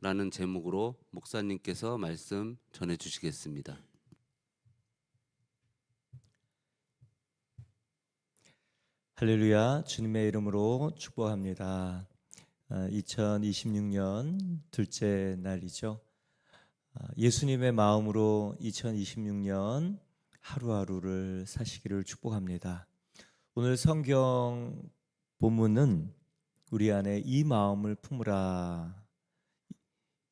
라는 제목으로 목사님께서 말씀 전해 주시겠습니다. 할렐루야 주님의 이름으로 축복합니다. 2026년 둘째 날이죠. 아, 예수님의 마음으로 2026년 하루하루를 사시기를 축복합니다. 오늘 성경 본문은 우리 안에 이 마음을 품으라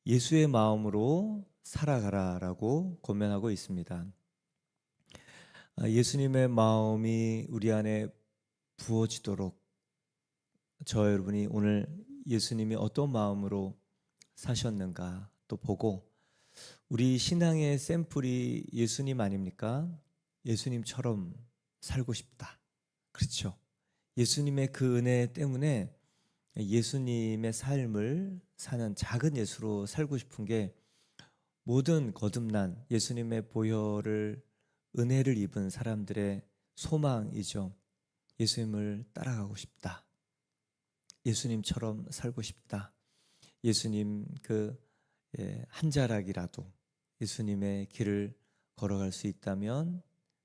예수의 마음으로 살아가라라고 권면하고 있습니다. 아, 예수님의 마음이 우리 안에 부어지도록 저 여러분이 오늘 예수님이 어떤 마음으로 사셨는가 또 보고 우리 신앙의 샘플이 예수님 아닙니까? 예수님처럼 살고 싶다. 그렇죠. 예수님의 그 은혜 때문에 예수님의 삶을 사는 작은 예수로 살고 싶은 게 모든 거듭난 예수님의 보혈을 은혜를 입은 사람들의 소망이죠. 예수님을 따라가고 싶다. 예수님처럼 살고 싶다. 예수님 그 예, 한 자락이라도 예수님의 길을 걸어갈 수 있다면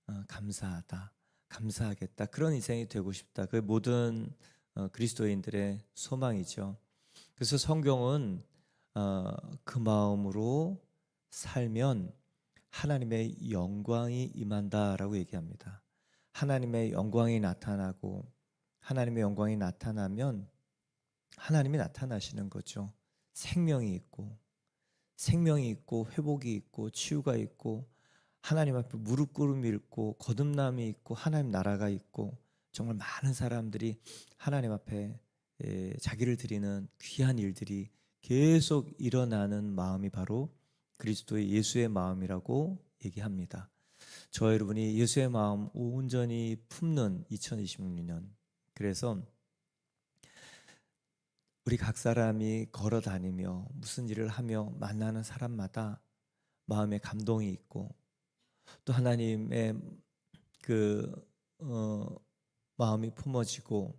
어, 감사하다. 감사하겠다. 그런 인생이 되고 싶다. 그 모든 어, 그리스도인들의 소망이죠. 그래서 성경은 어, 그 마음으로 살면 하나님의 영광이 임한다라고 얘기합니다. 하나님의 영광이 나타나고 하나님의 영광이 나타나면 하나님이 나타나시는 거죠. 생명이 있고 생명이 있고 회복이 있고 치유가 있고 하나님 앞에 무릎 꿇음이 있고 거듭남이 있고 하나님 나라가 있고 정말 많은 사람들이 하나님 앞에 예, 자기를 드리는 귀한 일들이 계속 일어나는 마음이 바로 그리스도의 예수의 마음이라고 얘기합니다. 저 여러분이 예수의 마음 온전히 품는 2026년. 그래서 우리 각 사람이 걸어 다니며 무슨 일을 하며 만나는 사람마다 마음에 감동이 있고 또 하나님의 그 어, 마음이 품어지고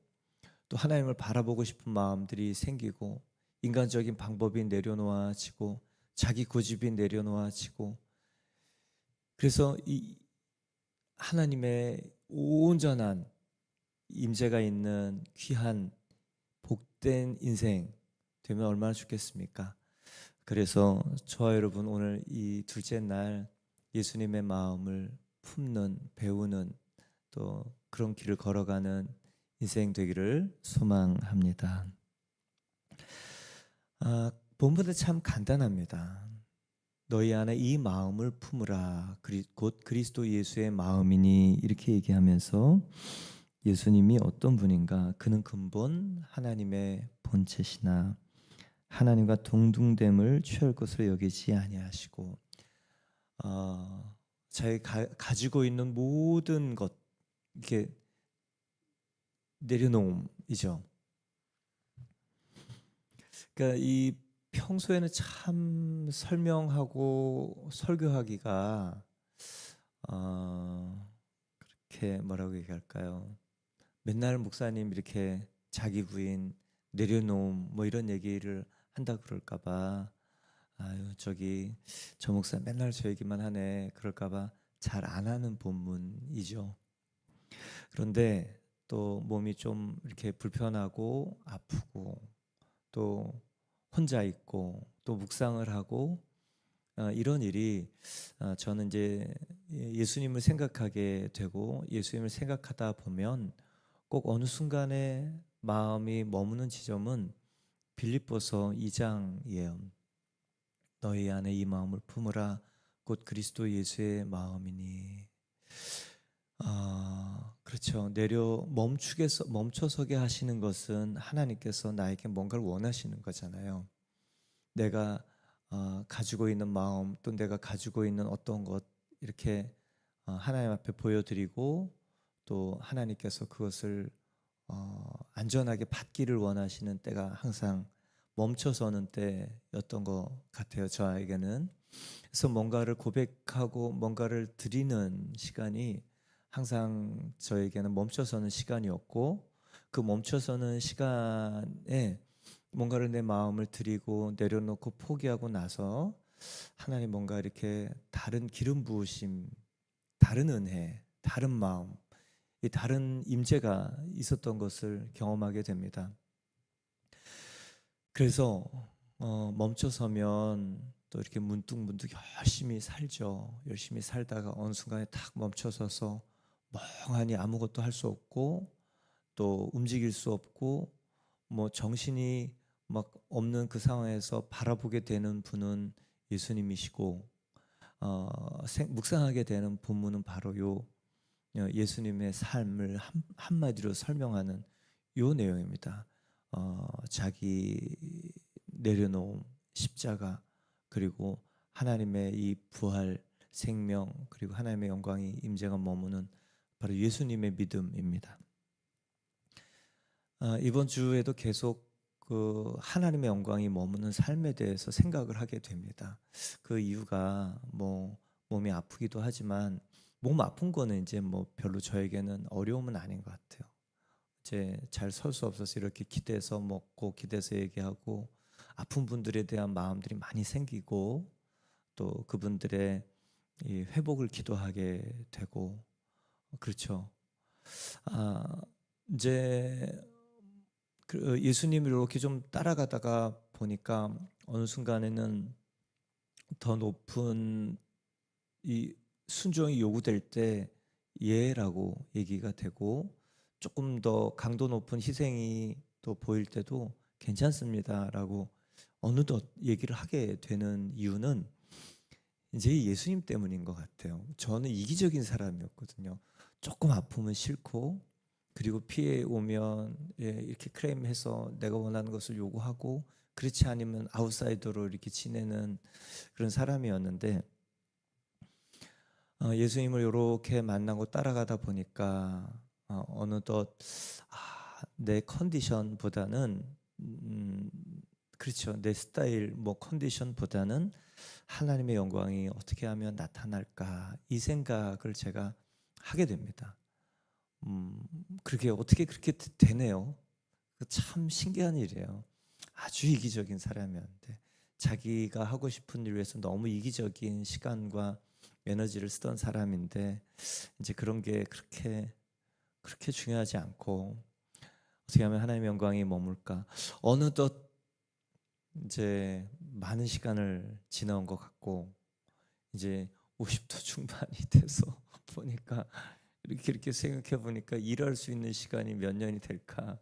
또 하나님을 바라보고 싶은 마음들이 생기고 인간적인 방법이 내려놓아지고 자기 고집이 내려놓아지고 그래서 이 하나님의 온전한 임재가 있는 귀한 복된 인생 되면 얼마나 좋겠습니까? 그래서 저와 여러분 오늘 이 둘째 날 예수님의 마음을 품는 배우는 또 그런 길을 걸어가는 인생 되기를 소망합니다. 아, 본문은 참 간단합니다. 너희 안에 이 마음을 품으라. 곧 그리스도 예수의 마음이니 이렇게 얘기하면서 예수님이 어떤 분인가? 그는 근본 하나님의 본체시나 하나님과 동등됨을 취할 것으로 여기지 아니하시고 어, 자기 가, 가지고 있는 모든 것 이렇게 내려놓음이죠. 그러니까 이 평소에는 참 설명하고 설교하기가 어, 그렇게 뭐라고 얘기할까요? 맨날 목사님 이렇게 자기 부인 내려놓음 뭐 이런 얘기를 한다 그럴까봐 아유 저기 저 목사 맨날 저 얘기만 하네 그럴까봐 잘 안 하는 본문이죠. 그런데 또 몸이 좀 이렇게 불편하고 아프고 또 혼자 있고 또 묵상을 하고 어, 이런 일이 어, 저는 이제 예수님을 생각하게 되고 예수님을 생각하다 보면 꼭 어느 순간에 마음이 머무는 지점은 빌립보서 2장이에요. 너희 안에 이 마음을 품으라 곧 그리스도 예수의 마음이니. 아, 그렇죠. 내려 멈추게 서- 멈춰서게 하시는 것은 하나님께서 나에게 뭔가를 원하시는 거잖아요. 내가 어, 가지고 있는 마음 또 내가 가지고 있는 어떤 것 이렇게 어, 하나님 앞에 보여드리고 또 하나님께서 그것을 어, 안전하게 받기를 원하시는 때가 항상 멈춰서는 때였던 것 같아요. 저에게는 그래서 뭔가를 고백하고 뭔가를 드리는 시간이 항상 저에게는 멈춰서는 시간이었고 그 멈춰서는 시간에 뭔가를 내 마음을 드리고 내려놓고 포기하고 나서 하나님 뭔가 이렇게 다른 기름 부으심, 다른 은혜, 다른 마음, 이 다른 임재가 있었던 것을 경험하게 됩니다. 그래서 어, 멈춰서면 또 이렇게 문득문득 열심히 살죠. 열심히 살다가 어느 순간에 탁 멈춰서서 멍하니 아무것도 할 수 없고 또 움직일 수 없고 뭐 정신이 막 없는 그 상황에서 바라보게 되는 분은 예수님이시고 어, 생- 묵상하게 되는 본문은 바로 요 어, 예수님의 삶을 한, 한마디로 설명하는 요 내용입니다. 어, 자기 내려놓은 십자가 그리고 하나님의 이 부활 생명 그리고 하나님의 영광이 임재가 머무는 바로 예수님의 믿음입니다. 아, 이번 주에도 계속 그 하나님의 영광이 머무는 삶에 대해서 생각을 하게 됩니다. 그 이유가 뭐 몸이 아프기도 하지만 몸 아픈 거는 이제 뭐 별로 저에게는 어려움은 아닌 것 같아요. 이제 잘 설 수 없어서 이렇게 기대서 먹고 기대서 얘기하고 아픈 분들에 대한 마음들이 많이 생기고 또 그분들의 이 회복을 기도하게 되고 그렇죠. 아 이제 그 예수님을 이렇게 좀 따라가다가 보니까 어느 순간에는 더 높은 이 순종이 요구될 때 예라고 얘기가 되고 조금 더 강도 높은 희생이 또 보일 때도 괜찮습니다라고 어느덧 얘기를 하게 되는 이유는 이제 예수님 때문인 것 같아요. 저는 이기적인 사람이었거든요. 조금 아프면 싫고 그리고 피해 오면 예, 이렇게 클레임해서 내가 원하는 것을 요구하고 그렇지 않으면 아웃사이더로 이렇게 지내는 그런 사람이었는데 어, 예수님을 이렇게 만나고 따라가다 보니까 어, 어느덧 아, 내 컨디션보다는 음, 그렇죠. 내 스타일 뭐 컨디션보다는 하나님의 영광이 어떻게 하면 나타날까? 이 생각을 제가 하게 됩니다. 음, 그렇게 어떻게 그렇게 되네요. 그참 신기한 일이에요. 아주 이기적인 사람이었는데 자기가 하고 싶은 일 위해서 너무 이기적인 시간과 에너지를 쓰던 사람인데 이제 그런 게 그렇게 그렇게 중요하지 않고 어떻게 하면 하나님의 영광이 머물까 어느덧 이제 많은 시간을 지나온 것 같고 이제 50도 중반이 돼서 보니까 이렇게 이렇게 생각해 보니까 일할 수 있는 시간이 몇 년이 될까?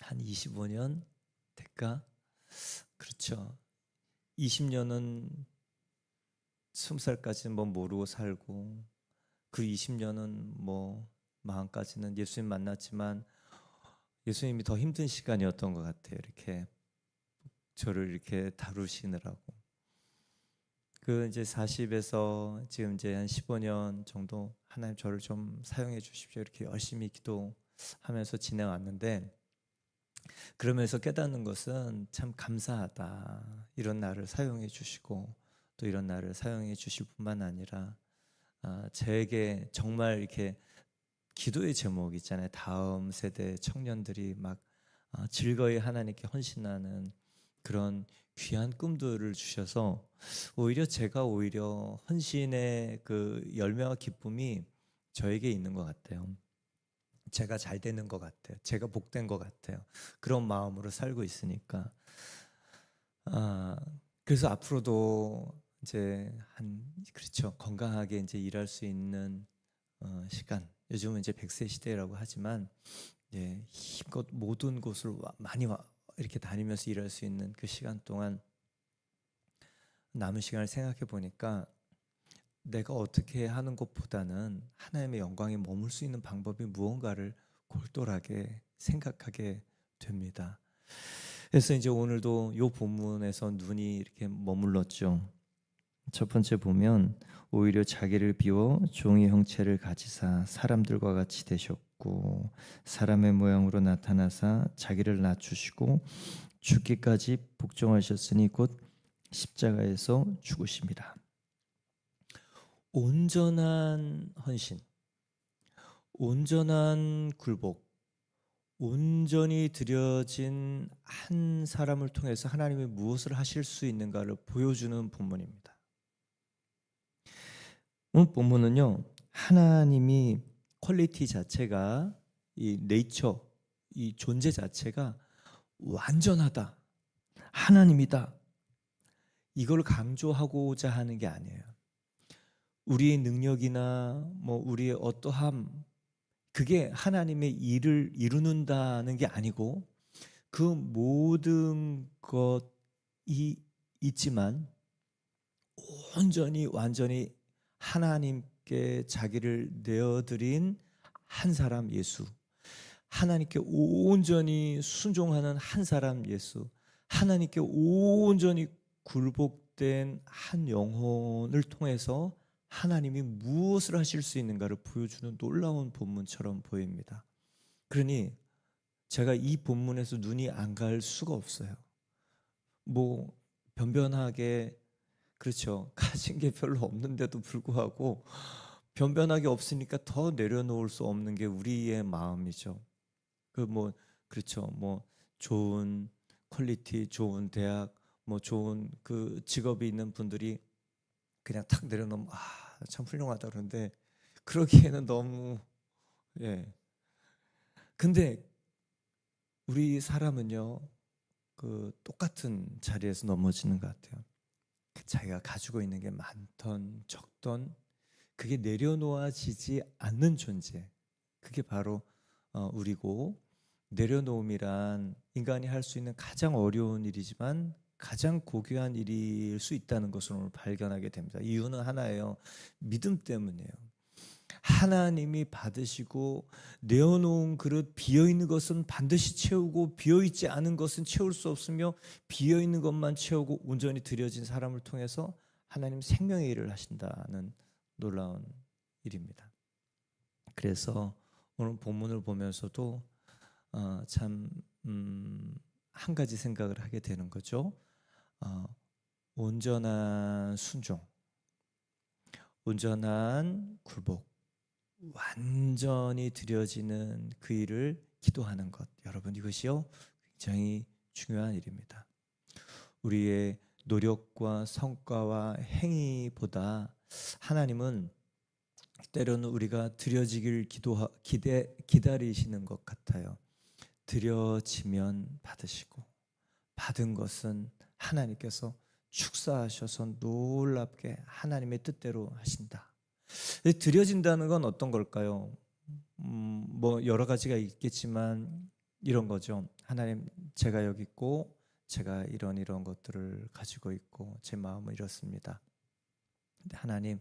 한 25년 될까? 그렇죠. 20년은 20살까지는 뭐 모르고 살고 그 20년은 뭐 마음까지는 예수님 만났지만 예수님이 더 힘든 시간이었던 것 같아요. 이렇게 저를 이렇게 다루시느라고. 그 이제 40에서 지금 이제 한 15년 정도 하나님 저를 좀 사용해 주십시오. 이렇게 열심히 기도하면서 지내왔는데 그러면서 깨닫는 것은 참 감사하다. 이런 나를 사용해 주시고 또 이런 나를 사용해 주실 뿐만 아니라 아, 제게 정말 이렇게 기도의 제목 있잖아요. 다음 세대 청년들이 막 아, 즐거이 하나님께 헌신하는 그런 귀한 꿈들을 주셔서 오히려 제가 오히려 헌신의 그 열매와 기쁨이 저에게 있는 것 같아요. 제가 잘 되는 것 같아요. 제가 복된 것 같아요. 그런 마음으로 살고 있으니까. 아, 그래서 앞으로도 이제 한 그렇죠 건강하게 이제 일할 수 있는 어, 시간 요즘은 이제 100세 시대라고 하지만 예, 힘껏 모든 곳을 와- 많이 와, 이렇게 다니면서 일할 수 있는 그 시간 동안 남은 시간을 생각해 보니까 내가 어떻게 하는 것보다는 하나님의 영광에 머물 수 있는 방법이 무언가를 골똘하게 생각하게 됩니다. 그래서 이제 오늘도 요 본문에서 눈이 이렇게 머물렀죠. 첫 번째 보면 오히려 자기를 비워 종의 형체를 가지사 사람들과 같이 되셨고 사람의 모양으로 나타나사 자기를 낮추시고 죽기까지 복종하셨으니 곧 십자가에서 죽으십니다. 온전한 헌신, 온전한 굴복, 온전히 드려진 한 사람을 통해서 하나님이 무엇을 하실 수 있는가를 보여주는 본문입니다. 오늘 본문은요, 하나님이 퀄리티 자체가 이 네이처, 이 존재 자체가 완전하다, 하나님이다. 이걸 강조하고자 하는 게 아니에요. 우리의 능력이나 뭐 우리의 어떠함 그게 하나님의 일을 이루는다는 게 아니고 그 모든 것이 있지만 온전히 완전히 하나님 께 자기를 내어드린 한 사람 예수 하나님께 온전히 순종하는 한 사람 예수 하나님께 온전히 굴복된 한 영혼을 통해서 하나님이 무엇을 하실 수 있는가를 보여주는 놀라운 본문처럼 보입니다. 그러니 제가 이 본문에서 눈이 안 갈 수가 없어요. 뭐 변변하게 그렇죠. 가진 게 별로 없는데도 불구하고 변변하게 없으니까 더 내려놓을 수 없는 게 우리의 마음이죠. 그 뭐 그렇죠. 뭐 좋은 퀄리티, 좋은 대학, 뭐 좋은 그 직업이 있는 분들이 그냥 탁 내려놓으면 아 참 훌륭하다 그러는데 그러기에는 너무 예. 근데 우리 사람은요 그 똑같은 자리에서 넘어지는 것 같아요. 그 자기가 가지고 있는 게 많던 적던 그게 내려놓아지지 않는 존재. 그게 바로 어, 우리고 내려놓음이란 인간이 할 수 있는 가장 어려운 일이지만 가장 고귀한 일일 수 있다는 것을 오늘 발견하게 됩니다. 이유는 하나예요. 믿음 때문이에요. 하나님이 받으시고 내어놓은 그릇 비어 있는 것은 반드시 채우고 비어 있지 않은 것은 채울 수 없으며 비어 있는 것만 채우고 온전히 드려진 사람을 통해서 하나님 생명의 일을 하신다는 놀라운 일입니다. 그래서 오늘 본문을 보면서도 어, 참 음, 한 가지 생각을 하게 되는 거죠. 어, 온전한 순종, 온전한 굴복, 완전히 드려지는 그 일을 기도하는 것. 여러분 이것이요 굉장히 중요한 일입니다. 우리의 노력과 성과와 행위보다 하나님은 때로는 우리가 드려지길 기도 기대 기다리시는 것 같아요. 드려지면 받으시고 받은 것은 하나님께서 축사하셔서 놀랍게 하나님의 뜻대로 하신다. 드려진다는 건 어떤 걸까요? 음, 뭐 여러 가지가 있겠지만 이런 거죠. 하나님 제가 여기 있고 제가 이런 이런 것들을 가지고 있고 제 마음은 이렇습니다. 하나님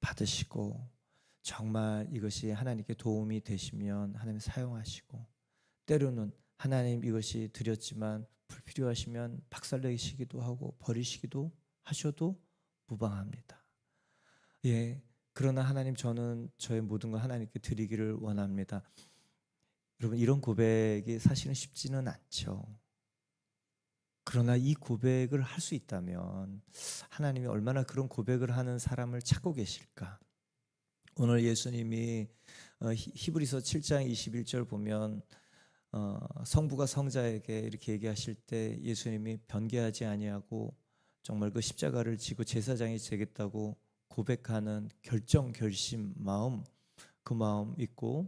받으시고 정말 이것이 하나님께 도움이 되시면 하나님 사용하시고 때로는 하나님 이것이 드렸지만 불필요하시면 박살내시기도 하고 버리시기도 하셔도 무방합니다. 예. 그러나 하나님 저는 저의 모든 걸 하나님께 드리기를 원합니다. 여러분 이런 고백이 사실은 쉽지는 않죠. 그러나 이 고백을 할 수 있다면 하나님이 얼마나 그런 고백을 하는 사람을 찾고 계실까? 오늘 예수님이 어, 히브리서 7장 21절 보면 어, 성부가 성자에게 이렇게 얘기하실 때 예수님이 변개하지 아니하고 정말 그 십자가를 지고 제사장이 되겠다고 고백하는 결정 결심 마음 그 마음 있고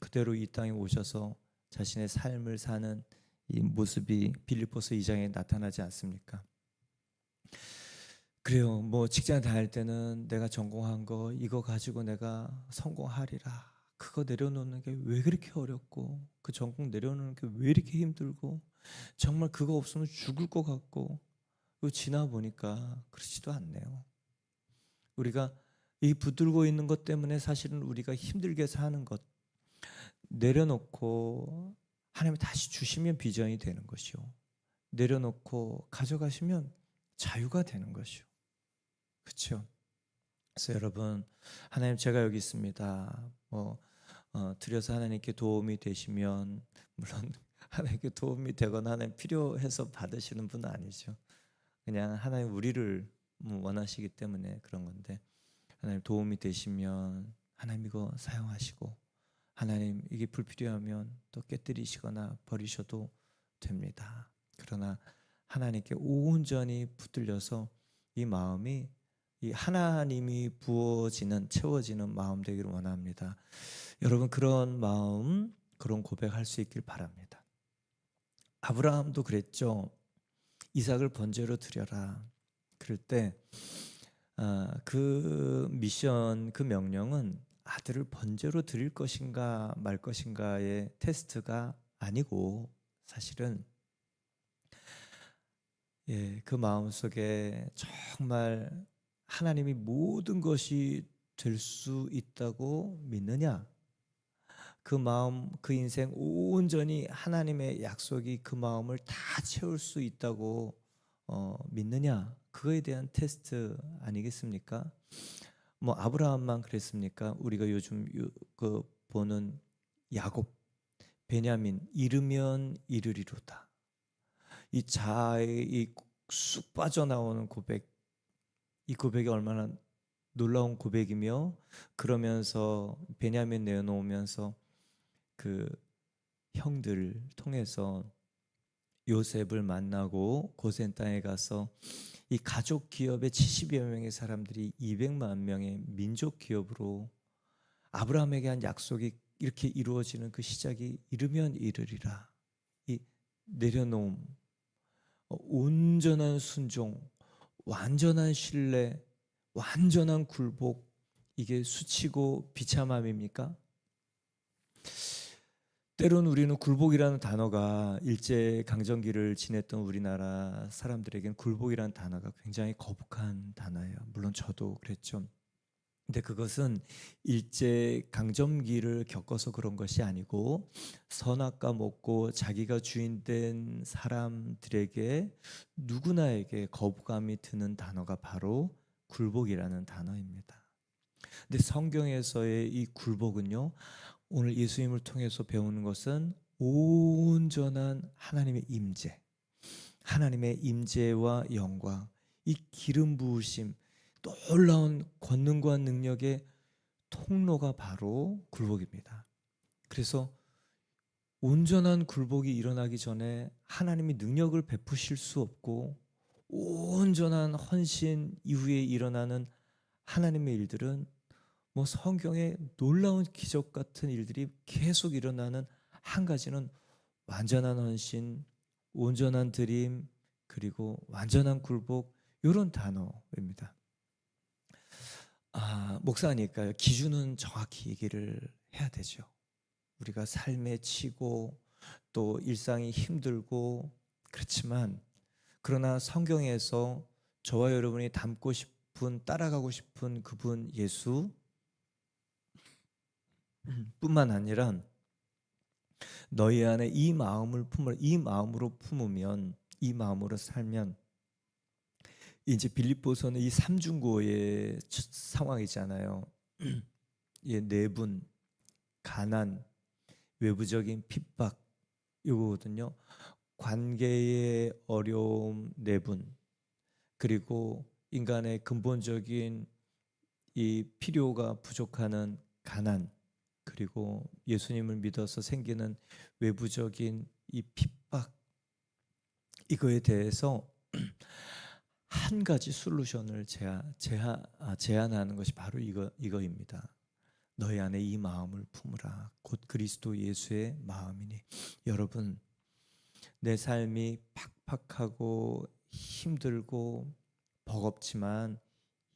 그대로 이 땅에 오셔서 자신의 삶을 사는 이 모습이 빌립보서 2장에 나타나지 않습니까? 그래요. 뭐 직장 다닐 때는 내가 전공한 거 이거 가지고 내가 성공하리라. 그거 내려놓는 게 왜 그렇게 어렵고 그 전공 내려놓는 게 왜 이렇게 힘들고 정말 그거 없으면 죽을 것 같고 그 지나 보니까 그렇지도 않네요. 우리가 이 붙들고 있는 것 때문에 사실은 우리가 힘들게 사는 것 내려놓고 하나님이 다시 주시면 비전이 되는 것이요. 내려놓고 가져가시면 자유가 되는 것이요. 그렇죠? 그래서 여러분 하나님 제가 여기 있습니다. 뭐 어, 드려서 하나님께 도움이 되시면 물론 하나님께 도움이 되거나 하나님 필요해서 받으시는 분은 아니죠. 그냥 하나님 우리를 뭐 원하시기 때문에 그런 건데 하나님 도움이 되시면 하나님 이거 사용하시고 하나님 이게 불필요하면 또 깨뜨리시거나 버리셔도 됩니다. 그러나 하나님께 온전히 붙들려서 이 마음이 이 하나님이 부어지는 채워지는 마음 되기를 원합니다. 여러분 그런 마음 그런 고백할 수 있길 바랍니다. 아브라함도 그랬죠. 이삭을 번제로 드려라. 그럴 때 아, 그 미션 그 명령은 아들을 번제로 드릴 것인가 말 것인가의 테스트가 아니고 사실은 예, 그 마음 속에 정말 하나님이 모든 것이 될 수 있다고 믿느냐? 그 마음, 그 인생 온전히 하나님의 약속이 그 마음을 다 채울 수 있다고 어, 믿느냐? 그거에 대한 테스트 아니겠습니까? 뭐 아브라함만 그랬습니까? 우리가 요즘 요, 그 보는 야곱, 베냐민 이르면 이르리로다. 이 자아의 이쑥 빠져나오는 고백, 이 고백이 얼마나 놀라운 고백이며 그러면서 베냐민 내어놓으면서 그 형들 통해서 요셉을 만나고 고센 땅에 가서 이 가족 기업의 70여 명의 사람들이 200만 명의 민족 기업으로 아브라함에게 한 약속이 이렇게 이루어지는 그 시작이 이르면 이르리라. 이 내려놓음, 어, 온전한 순종, 완전한 신뢰, 완전한 굴복 이게 수치고 비참함입니까? 때론 우리는 굴복이라는 단어가 일제 강점기를 지냈던 우리나라 사람들에겐 굴복이라는 단어가 굉장히 거북한 단어예요. 물론 저도 그랬죠. 근데 그것은 일제 강점기를 겪어서 그런 것이 아니고 선악과 먹고 자기가 주인된 사람들에게 누구나에게 거부감이 드는 단어가 바로 굴복이라는 단어입니다. 근데 성경에서의 이 굴복은요. 오늘 예수님을 통해서 배우는 것은 온전한 하나님의 임재, 하나님의 임재와 영광, 이 기름 부으심, 놀라운 권능과 능력의 통로가 바로 굴복입니다. 그래서 온전한 굴복이 일어나기 전에 하나님이 능력을 베푸실 수 없고 온전한 헌신 이후에 일어나는 하나님의 일들은 뭐 성경에 놀라운 기적 같은 일들이 계속 일어나는 한 가지는 완전한 헌신, 온전한 드림, 그리고 완전한 굴복 이런 단어입니다. 아, 목사니까요. 기준은 정확히 얘기를 해야 되죠. 우리가 삶에 치고 또 일상이 힘들고 그렇지만 그러나 성경에서 저와 여러분이 닮고 싶은 따라가고 싶은 그분 예수 뿐만 아니라 너희 안에 이 마음을 품을 이 마음으로 품으면 이 마음으로 살면 이제 빌립보서는 이 삼중고의 상황이잖아요. 예, 내분, 가난, 외부적인 핍박 이거거든요. 관계의 어려움, 내분, 그리고 인간의 근본적인 이 필요가 부족하는 가난, 그리고 예수님을 믿어서 생기는 외부적인 이 핍박 이거에 대해서 한 가지 솔루션을 제안, 제안, 아, 제안하는 것이 바로 이거 이거입니다. 너희 안에 이 마음을 품으라. 곧 그리스도 예수의 마음이니. 여러분, 내 삶이 팍팍하고 힘들고 버겁지만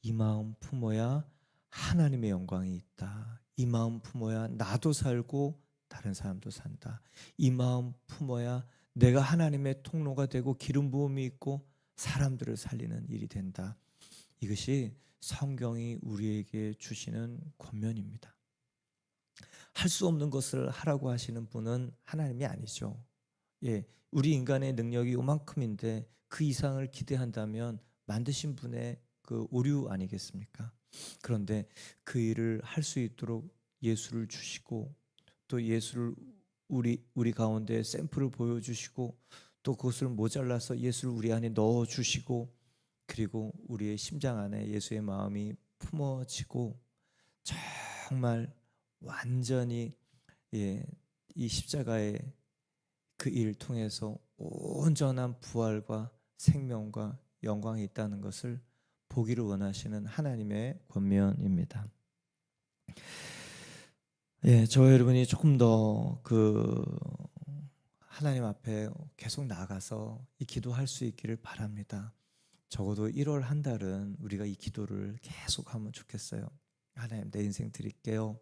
이 마음 품어야 하나님의 영광이 있다. 이 마음 품어야 나도 살고 다른 사람도 산다. 이 마음 품어야 내가 하나님의 통로가 되고 기름 부음이 있고 사람들을 살리는 일이 된다. 이것이 성경이 우리에게 주시는 권면입니다. 할 수 없는 것을 하라고 하시는 분은 하나님이 아니죠. 예, 우리 인간의 능력이 요만큼인데 그 이상을 기대한다면 만드신 분의 그 오류 아니겠습니까? 그런데 그 일을 할 수 있도록 예수를 주시고 또 예수를 우리 우리 가운데 샘플을 보여주시고 또 그것을 모자라서 예수를 우리 안에 넣어 주시고 그리고 우리의 심장 안에 예수의 마음이 품어지고 정말 완전히 예, 이 십자가의 그일 통해서 온전한 부활과 생명과 영광이 있다는 것을 보기를 원하시는 하나님의 권면입니다. 예, 저 여러분이 조금 더 그 하나님 앞에 계속 나가서 이 기도할 수 있기를 바랍니다. 적어도 1월 한 달은 우리가 이 기도를 계속 하면 좋겠어요. 하나님 내 인생 드릴게요.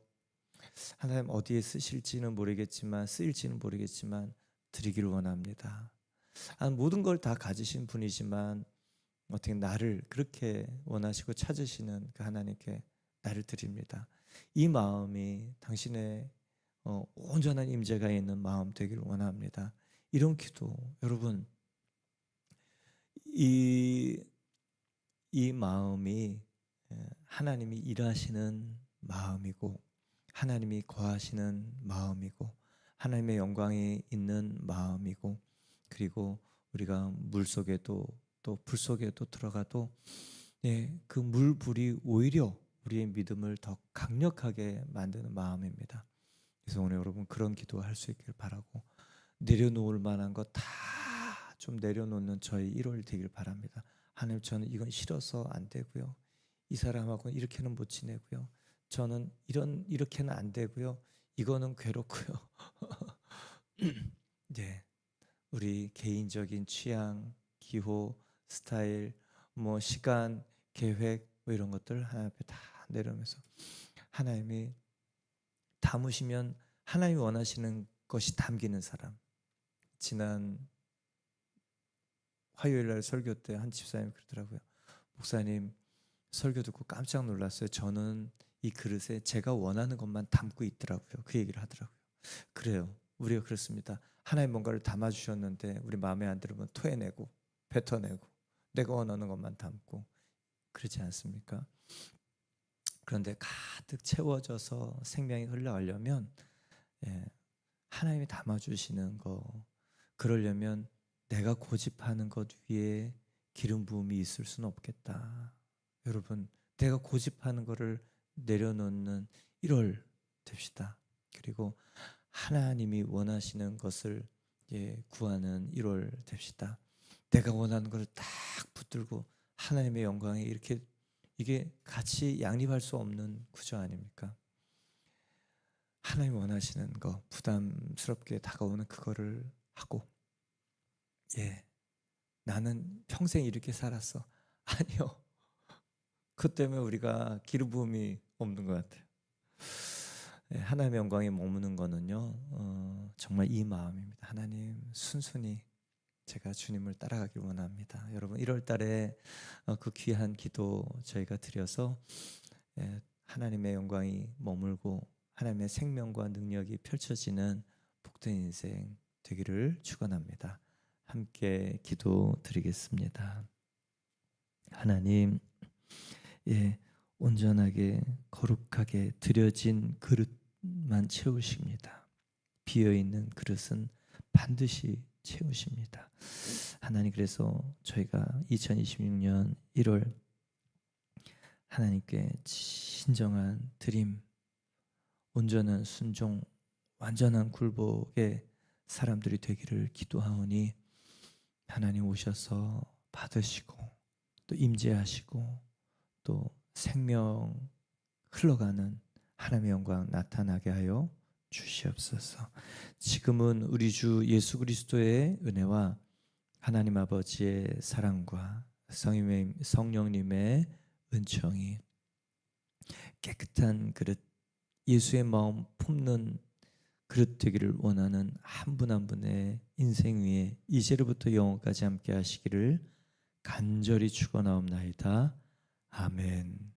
하나님 어디에 쓰실지는 모르겠지만 쓰일지는 모르겠지만 드리기를 원합니다. 아, 모든 걸 다 가지신 분이지만 어떻게 나를 그렇게 원하시고 찾으시는 그 하나님께 나를 드립니다. 이 마음이 당신의 어, 온전한 임재가 있는 마음 되기를 원합니다. 이런 기도 여러분 이, 이 마음이 에, 하나님이 일하시는 마음이고 하나님이 거하시는 마음이고 하나님의 영광이 있는 마음이고 그리고 우리가 물 속에도 또 불 속에도 들어가도 예, 그 물불이 오히려 우리의 믿음을 더 강력하게 만드는 마음입니다. 그래서 오늘 여러분 그런 기도할 수 있기를 바라고 내려놓을 만한 거다좀 내려놓는 저희 1월 되길 바랍니다. 하나님 저는 이건 싫어서 안 되고요. 이 사람하고는 이렇게는 못 지내고요. 저는 이런 이렇게는 안 되고요. 이거는 괴롭고요. 네. 우리 개인적인 취향, 기호, 스타일, 뭐 시간, 계획 뭐 이런 것들 하나님 앞에 다 내려면서 하나님이 담으시면 하나님이 원하시는 것이 담기는 사람. 지난 화요일 날 설교 때 한 집사님이 그러더라고요. 목사님 설교 듣고 깜짝 놀랐어요. 저는 이 그릇에 제가 원하는 것만 담고 있더라고요. 그 얘기를 하더라고요. 그래요. 우리가 그렇습니다. 하나님 뭔가를 담아 주셨는데 우리 마음에 안 들으면 토해내고 뱉어내고 내가 원하는 것만 담고 그렇지 않습니까? 그런데 가득 채워져서 생명이 흘러가려면 예, 하나님이 담아 주시는 거 그러려면 내가 고집하는 것 위에 기름 부음이 있을 수는 없겠다. 여러분, 내가 고집하는 거를 내려놓는 1월 됩시다. 그리고 하나님이 원하시는 것을 예, 구하는 1월 됩시다. 내가 원하는 것을 딱 붙들고 하나님의 영광에 이렇게 이게 같이 양립할 수 없는 구조 아닙니까? 하나님 원하시는 거 부담스럽게 다가오는 그거를 하고 예 나는 평생 이렇게 살았어 아니요 그 때문에 우리가 기름 부음이 없는 것 같아요. 예, 하나님의 영광에 머무는 거는요 어, 정말 이 마음입니다. 하나님 순순히 제가 주님을 따라가길 원합니다. 여러분 1월 달에 어, 그 귀한 기도 저희가 드려서 예, 하나님의 영광이 머물고 하나님의 생명과 능력이 펼쳐지는 복된 인생 되기를 축원합니다. 함께 기도 드리겠습니다. 하나님, 예, 온전하게 거룩하게 드려진 그릇만 채우십니다. 비어 있는 그릇은 반드시 채우십니다. 하나님 그래서 저희가 2026년 1월 하나님께 진정한 드림, 온전한 순종, 완전한 굴복의 사람들이 되기를 기도하오니 하나님 오셔서 받으시고 또 임재하시고 또 생명 흘러가는 하나님의 영광 나타나게 하여 주시옵소서. 지금은 우리 주 예수 그리스도의 은혜와 하나님 아버지의 사랑과 성령님, 성령님의 은총이 깨끗한 그릇 예수의 마음 품는 그릇 되기를 원하는 한 분 한 분의 인생 위에 이제로부터 영원까지 함께 하시기를 간절히 축원하옵나이다. 아멘.